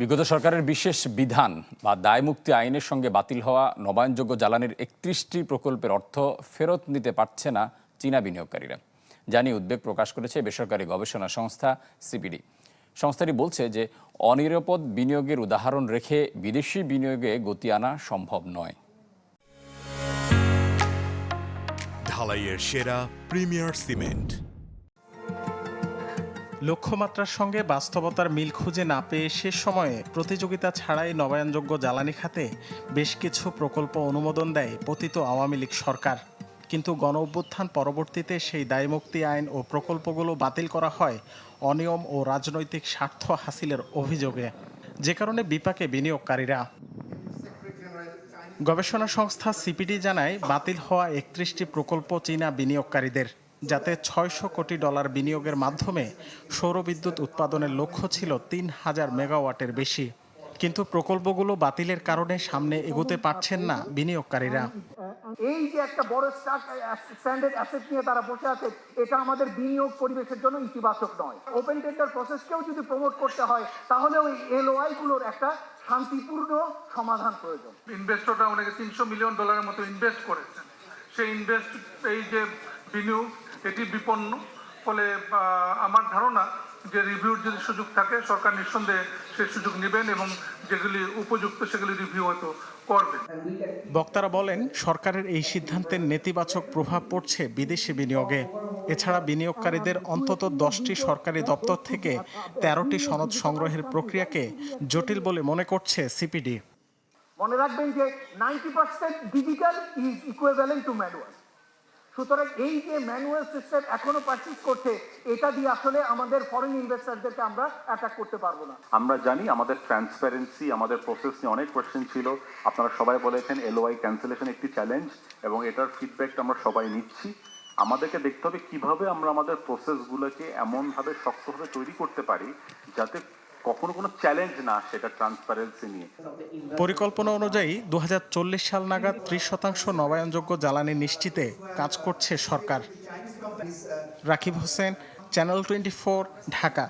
বিগত সরকারের বিশেষ বিধান বা দায়মুক্তি আইনের সঙ্গে বাতিল হওয়া নবায়নযোগ্য জ্বালানির একত্রিশটি প্রকল্পের অর্থ ফেরত নিতে পারছে না চীনা বিনিয়োগকারীরা। জানিয়ে উদ্বেগ প্রকাশ করেছে বেসরকারি গবেষণা সংস্থা সিপিডি। সংস্থাটি বলছে যে, অনিরাপদ বিনিয়োগের উদাহরণ রেখে বিদেশি বিনিয়োগে গতি আনা সম্ভব নয়। ঢালাইয়ের সেরা প্রিমিয়ার সিমেন্ট। লক্ষ্যমাত্রার সঙ্গে বাস্তবতার মিল খুঁজে না পেয়ে শেষ সময়ে প্রতিযোগিতা ছাড়াই নবায়নযোগ্য জ্বালানি খাতে বেশ কিছু প্রকল্প অনুমোদন দেয় পতিত আওয়ামী লীগ সরকার। কিন্তু গণ অভ্যুত্থান পরবর্তীতে সেই দায়মুক্তি আইন ও প্রকল্পগুলো বাতিল করা হয় অনিয়ম ও রাজনৈতিক স্বার্থ হাসিলের অভিযোগে। যে কারণে বিপাকে বিনিয়োগকারীরা। গবেষণা সংস্থা সিপিডি জানায়, বাতিল হওয়া একত্রিশটি প্রকল্প চীনা বিনিয়োগকারীদের। যাতে ছয়শো কোটি ডলার বিনিয়োগের মাধ্যমে সৌরবিদ্যুৎ উৎপাদনের লক্ষ্য ছিল তিন হাজার মেগাওয়াটের বেশি। কিন্তু প্রকল্পগুলো বাতিলের কারণে সামনে এগোতে পারছেন না বিনিয়োগকারীরা। এই যে একটা বড় স্ট্যান্ডার্ড অ্যাসেট নিয়ে তারা বসে আছে এটা আমাদের বিনিয়োগ পরিবেশের জন্য ইতিবাচক নয়। ওপেন টেন্ডার প্রসেসকেও যদি প্রমোট করতে হয় তাহলে ওই এলওআই গুলোর একটা শান্তিপূর্ণ সমাধান প্রয়োজন। ইনভেস্টররা অনেকে তিনশো মিলিয়ন ডলারের মতো ইনভেস্ট করেছেন। সেই ইনভেস্ট এই যে বিনিয়োগ এটি বিপন্ন। ফলে আমার ধারণা যে রিভিউর যদি সুযোগ থাকে সরকার নিঃসন্দেহে সেই সুযোগ নেবেন এবং যেগুলি উপযুক্ত সেগুলি রিভিউ হয়তো করবেন। বক্তারা বলেন সরকারের এই সিদ্ধান্তের নেতিবাচক প্রভাব পড়ছে বিদেশি বিনিয়োগে। এছাড়া বিনিয়োগকারীদের অন্তত দশটি সরকারি দপ্তর থেকে তেরোটি সনদ সংগ্রহের প্রক্রিয়াকে জটিল বলে মনে করছে সিপিডি। মনে রাখবেন যে ninety percent digital is equivalent to manual সুতরাং এই যে ম্যানুয়াল সিস্টেম এখনও পারচেজ করছে, এটা দিয়ে আসলে আমাদের ফরেন ইনভেস্টারদেরকে আমরা অ্যাটাক করতে পারব না। আমরা জানি আমাদের ট্রান্সপারেন্সি আমাদের প্রসেস নিয়ে অনেক কোয়েশ্চেন ছিল। আপনারা সবাই বলেছেন এলওআই ক্যান্সেলেশন একটি চ্যালেঞ্জ এবং এটার ফিডব্যাকটা আমরা সবাই নিচ্ছি। আমাদেরকে দেখতে হবে কীভাবে আমরা আমাদের প্রসেসগুলোকে এমনভাবে শক্তভাবে তৈরি করতে পারি যাতে কখনো কোনো চ্যালেঞ্জ না সেটা ট্রান্সপারেন্সি নিয়ে। পরিকল্পনা অনুযায়ী দু হাজার চল্লিশ সাল নাগাদ ত্রিশ শতাংশ নবায়নযোগ্য জ্বালানি নিশ্চিতে কাজ করছে সরকার। Rakib Hossain channel twenty Dhaka